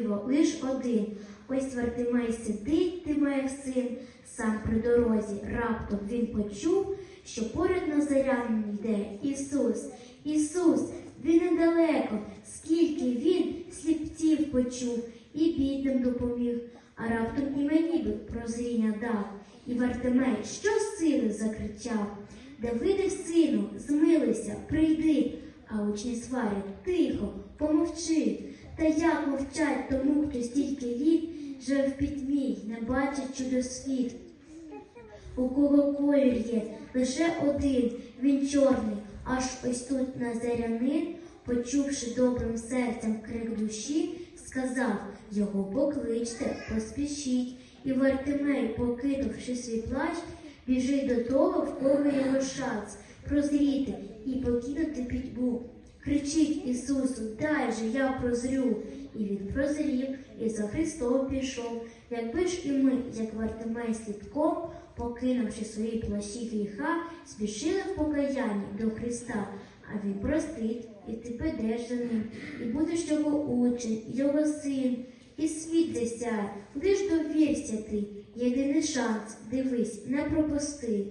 Лиш один. Ось Вартимей сидить, Тимеєв син, сам при дорозі. Раптом він почув, що поряд на Назарянин йде Ісус. Ісус, він недалеко, скільки він сліпців почув і бідним допоміг, а раптом і мені би прозріння дав. І Вартимей, що сили закричав. Давиде, сину, змилися, прийди, а учні сварять, тихо, помовчи. Та як мовчать тому, хто стільки літ живе в пітьмі, не бачить чудосвіт. У кого колір є лише один, він чорний, аж ось тут назарянин, почувши добрим серцем крик душі, сказав його покличте, поспішіть. І Вартимей, покинувши свій плащ, біжить до того, в кого його шанс прозріти і покинути пітьму. Кричить Ісусу, дай же я прозрю. І він прозрів, і за Христом пішов. Якби ж і ми, як Вартимей слідком, покинувши свої плащі гріха, спішили в покаянні до Христа, а Він простить, і ти підеш за ним, і будеш його учень, його син, і світ засяє, лиш довірся ти, єдиний шанс, дивись, не пропусти.